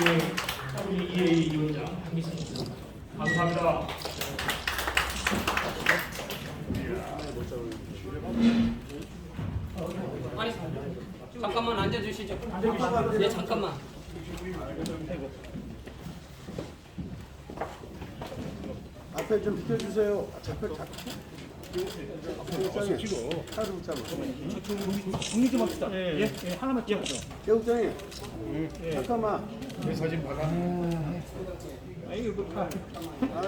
우리 EA 위원장 한기성 님 감사합니다. 아니 잠깐만 앉아주시죠. 네 잠깐만. 앞에 좀 비켜주세요. 잡혀 잡혀. 찍어. 하루 붙잡고. 정리 좀 합시다. 예, 예, 하나만 찍어줘. 개국장님. 잠깐만. 내 사진 박아. 아이고, 그 파. 아,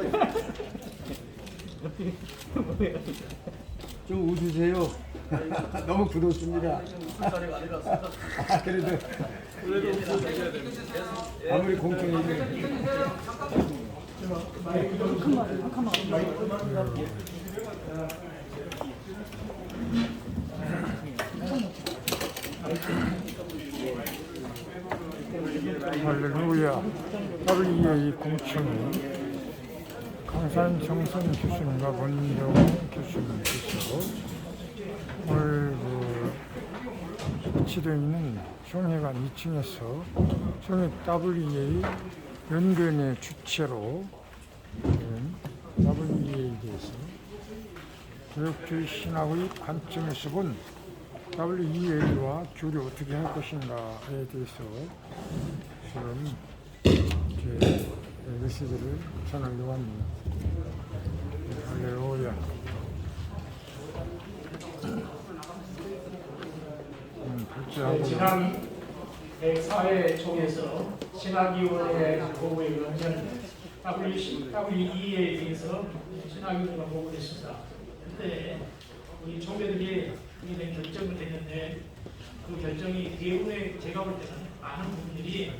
좀 웃으세요. 너무 부럽습니다. 아, 그래도 아무리 공평 히 할렐루야. WEA 공청회 강산 정선 교수님과 권정 교수님께서 오늘 그 위치되어 있는 총회관 2층에서 총회 WEA 연근의 주체로 된 WEA에 대해서 교육주의 신학의 관점에서 본 WEA와 교류 어떻게 할 것인가에 대해서 지금 메시지를 전하려고 합니다. 네, 할렐루야. 지난 104회 총에서 신학위원회 보고에 의하면 WC, WEA에 대해서 신학위원회가 보고를 했습니다. 그때 우리 총회들이 이런 결정을 했는데 그 결정이 대부분의 제가 볼 때는 많은 분들이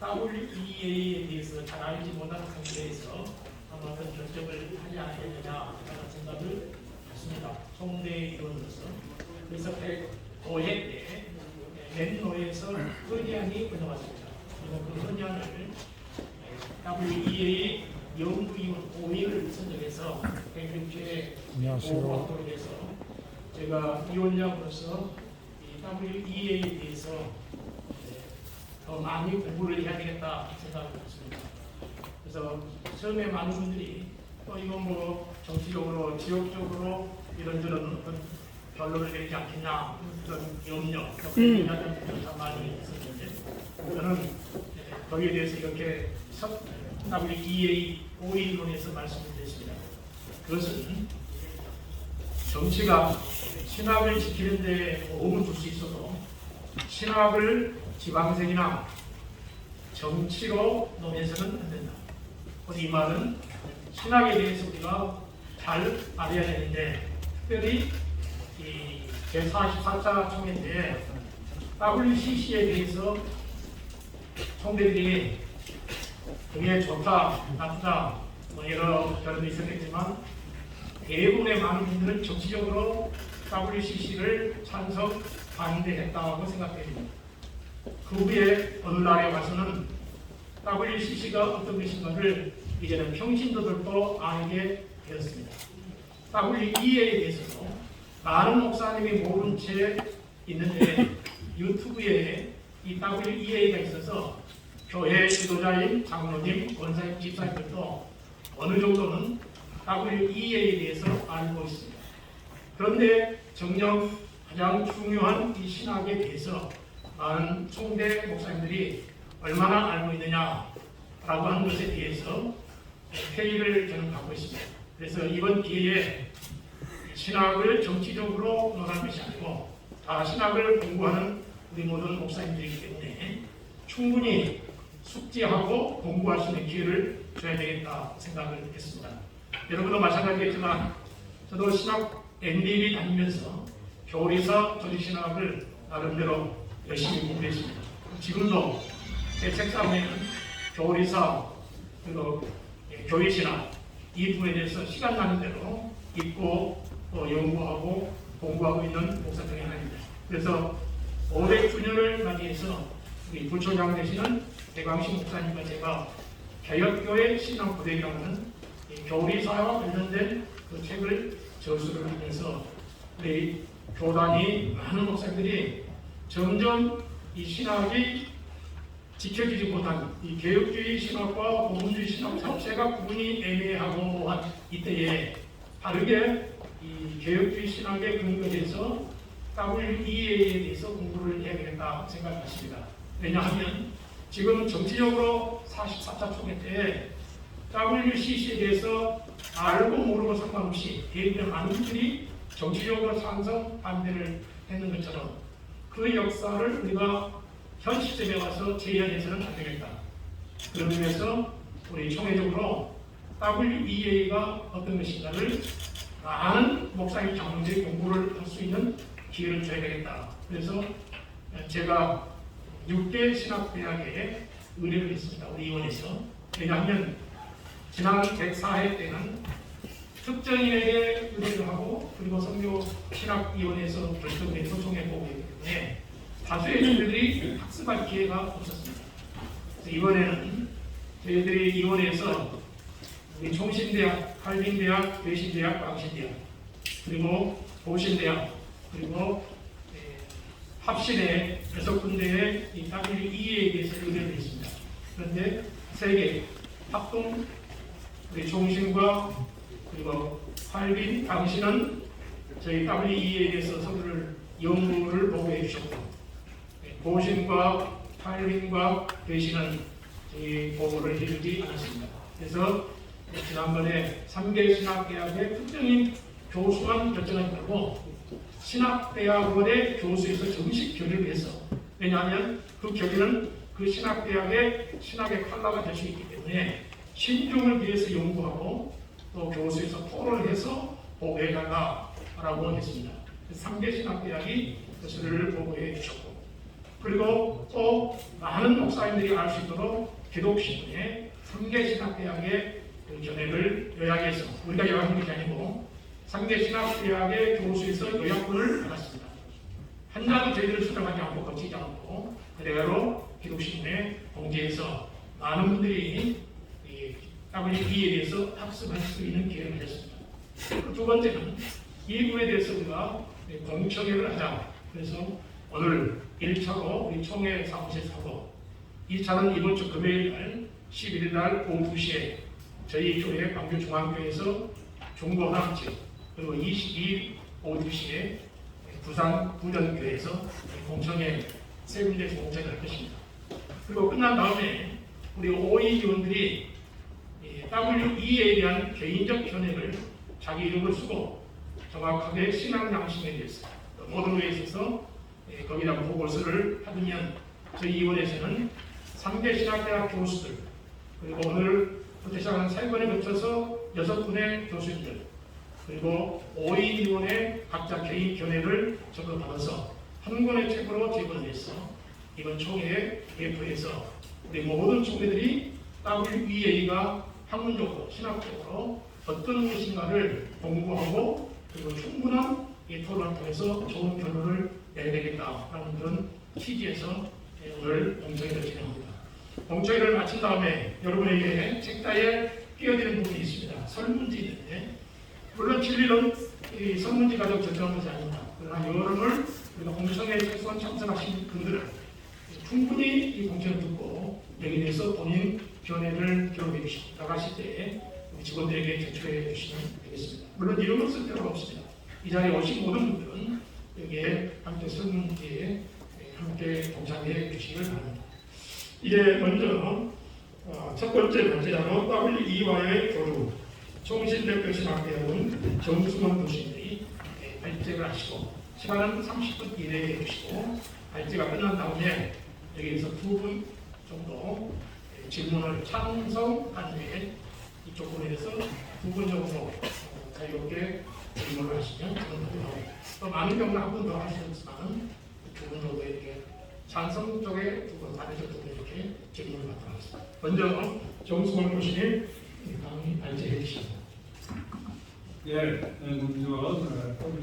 WEA에 대해서 잘 알지 못하는 상태에서 아마 그런 결정을 하지 않았느냐라는 생각을 했습니다. 총대위원으로서 그래서 105회 때 맨노에서 헌양이. 그리고 그 헌양을 WEA 연구위원 5위를 선정해서 백일주에 안녕하세요. 보고하도록 해서 제가 위원장으로서 이 WEA에 대해서 네, 더 많이 공부를 해야 되겠다 생각을 했습니다. 그래서 처음에 많은 분들이 또 이거 뭐 정치적으로 지역적으로 이런저런 어떤 결론을 내리지 않겠냐 그런 염려 또 그런 얘기하는 분들이 참 많이 있었는데 저는 네, 거기에 대해서 이렇게 석 WEA 5일론에서 말씀을 드렸습니다. 그것은 정치가 신학을 지키는 데 도움을 줄 수 있어도 신학을 지방색이나 정치로 놓면서는 안 된다. 이 말은 신학에 대해서 우리가 잘 알아야 되는데 특별히 이 제44차 총회 때 WCC에 대해서 총대들이 그게 좋다, 나쁘다, 뭐 여러 결론이 있었겠지만 대부분의 많은 분들은 정치적으로 WCC를 찬성, 반대했다고 생각됩니다. 그 후에 어느 날에 와서는 WCC가 어떤 것인가를 이제는 평신도들도 알게 되었습니다. WEA에 대해서도 많은 목사님이 모른 채 있는데 유튜브에 이 WEA가 있어서 교회 지도자인 장로님, 권사님, 집사님들도 어느 정도는 WEA에 대해서 알고 있습니다. 그런데 정녕 가장 중요한 이 신학에 대해서 많은 총대 목사님들이 얼마나 알고 있느냐라고 하는 것에 대해서 회의를 저는 갖고 있습니다. 그래서 이번 기회에 신학을 정치적으로 논할 것이 아니고 다 신학을 공부하는 우리 모든 목사님들이기 때문에 충분히 숙지하고 공부할 수 있는 기회를 줘야 되겠다 생각을 했습니다. 여러분도 마찬가지겠지만 저도 신학 MBB 다니면서 교리사 조리신학을 나름대로 열심히 공부했습니다. 지금도 제 책상 위에는 교리사 그리고 교리신학 이 부분에 대해서 시간 나는 대로 읽고 또 연구하고 공부하고 있는 목사 중에 하나입니다. 그래서 500주년을 맞이해서 우리 부총장 되시는 대광식 목사님과 제가 개혁교회 신앙고대라는 교리사와 관련된 그 책을 저수를 하면서 우리 교단이 많은 목사님들이 점점 이 신학이 지켜지지 못한 이 개혁주의 신학과 공문주의 신학 자체가 구분이 애매하고 모호한 이때에 바르게 이 개혁주의 신학의 근거에서 WEA에 대해서 공부를 해야 되겠다 생각했습니다. 왜냐하면 지금 정치적으로 44차 총회 때 WCC에 대해서 알고 모르고 상관없이 대부분 많은 분들이 정치적으로 찬성 반대를 했는 것처럼 그 역사를 우리가 현 시점에 와서 재현해서는 안 되겠다. 그런 의미에서 우리 총회적으로 WEA가 어떤 것인가를 많은 목사님 장로들이 공부를 할 수 있는 기회를 줘야 되겠다. 그래서 제가 6개 신학대학에 의뢰를 했습니다. 우리 의원에서. 왜냐하면 지난 104회 때는 특정인에게 의뢰를 하고 그리고 성교 신학위원회에서 결정된 소송에 보고있기 때문에 다수의 교회들이 학습할 기회가 없었습니다. 그래서 이번에는 저희들이 이원에서 우리 총신대학, 할빈대학, 외신대학, 광신대학 그리고 보신대학 그리고 에, 합신의 여섯 군데의 이 WEA에 대해서 의뢰를 했습니다. 그런데 세계 합동 우리 종신과 그리고 할빈, 당신은 저희 대해서 서류를 연구를 보고해 주셨고 네, 보신과 할빈과 대신은 저희 보고를 해주지 않았습니다. 그래서 지난번에 3개 신학대학의 특정인 교수만 결정하지 말고 신학대학원의 교수에서 정식 결의를 해서 왜냐하면 그 결의는 그 신학대학의 신학의 칼라가 될 수 있기 때문에 신중을 위해서 연구하고 또 교수에서 토론을 해서 보고해달라라고 했습니다. 3개 신학대학이 그것을 보고해 주셨고 그리고 또 많은 목사님들이 알 수 있도록 기독신문에 3개 신학대학의 그 견해를 요약해서 우리가 요약한 것이 아니고 3개 신학대학의 교수에서 요약본을 받았습니다. 한 자도 저희들을 수정하지 않고 거치지 않고 그대로 기독신문에 공개해서 많은 분들이 이 WB에 대해서 학습할 수 있는 기회를 줬습니다. 그두 번째는 이 부분에 대해서 우리가 공청회를 하자. 그래서 오늘 1차로 우리 총회 사무실 사고 2차는 이번 주 금요일 날 11일 날 오후 2시에 저희 교회 광주중앙교회에서 중고함집 그리고 22일 오후 2시에 부산 부전교회에서 공청회 세 군데에서 공청회를 할 것입니다. 그리고 끝난 다음에 우리 OE 위원들이 WE에 대한 개인적 견해를 자기 이름을 쓰고 정확하게 신앙 양심에 대해서 모든 것에 있어서 예, 거기다 보고서를 하면 저희 위원회에서는 3개 신학대학 교수들 그리고 오늘부터 시작하는 세 번에 거쳐서 여섯 분의 교수님들 그리고 5인 위원회 각자 개인 견해를 적어받아서 한 권의 책으로 제본해서 이번 총회에 배포해서 우리 모든 총회들이 WEA가 학문적으로 신학적으로 어떤 것인가를 공부하고 그리고 충분한 이 토론을 통해서 좋은 결론을 내야 되겠다라는 그런 취지에서 예, 오늘 공청회를 진행합니다. 공청회를 마친 다음에 여러분에게 책자에 끼어드는 부분이 있습니다. 설문지 있는데 물론 진리는 이 설문지 가지고 결정한 것이 아닙니다. 그러나 여러분을 공청회에 참석하신 분들은 충분히 이 공청을 듣고 여기에 대해서 본인 견해를 기록해 주시고 나가실 때 우리 직원들에게 제출해 주시면 되겠습니다. 물론 이름을 쓸 필요가 없습니다. 이 자리에 오신 모든 분들은 여기에 함께 설문지에 함께 동참해 주시길 바랍니다. 이제 먼저 어, 첫 번째 발제자로 WE와의 교류 총신대표 신학대학원 정수만 교수님이 예, 발제를 하시고 시간은 30분 이내에 해주시고 발제가 끝난 다음에 여기에서 두분 정도 예, 질문을 찬성 반대 이쪽 분에서 두분 정도 어, 자유롭게 질문을 하시면 나옵니다. 또 많은 경우는 한분더 하시지만 두분 정도 이렇게 찬성 쪽에 두 분, 반대 쪽두분 이렇게 질문을 받도록 하겠습니다. 먼저 정수원 교수님 강의 발제해 주시니다 예, 네, 먼저 어,